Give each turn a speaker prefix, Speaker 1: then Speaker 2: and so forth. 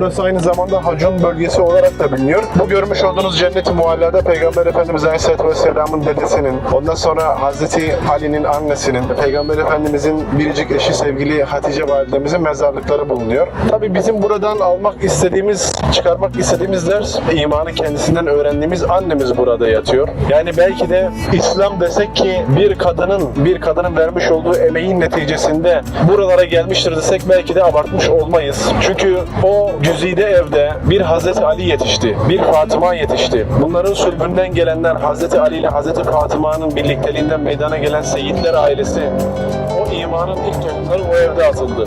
Speaker 1: burası aynı zamanda Hacun bölgesi olarak da biliniyor. Bu görmüş olduğunuz cennet-i Peygamber Efendimiz Aleyhisselatü Vesselam'ın dedesinin, ondan sonra Hazreti Ali'nin annesinin, Peygamber Efendimizin biricik eşi sevgili Hatice validemizin mezarlıkları bulunuyor. Tabi bizim buradan almak istediğimiz, çıkarmak istediğimiz ders imanı kendisinden öğrendiğimiz annemiz burada yatıyor. Yani belki de İslam desek ki bir kadının bir kadının vermiş olduğu emeğin neticesinde buralara gelmiştir desek belki de abartmış olmayız. Çünkü o güzide evde bir Hazreti Ali yetişti, bir Fatıma yetişti. Bunların sülbünden gelenler Hazreti Ali ile Hazreti Fatıma'nın birlikteliğinden meydana gelen Seyitler ailesi o imanın ilk tohumları o evde atıldı.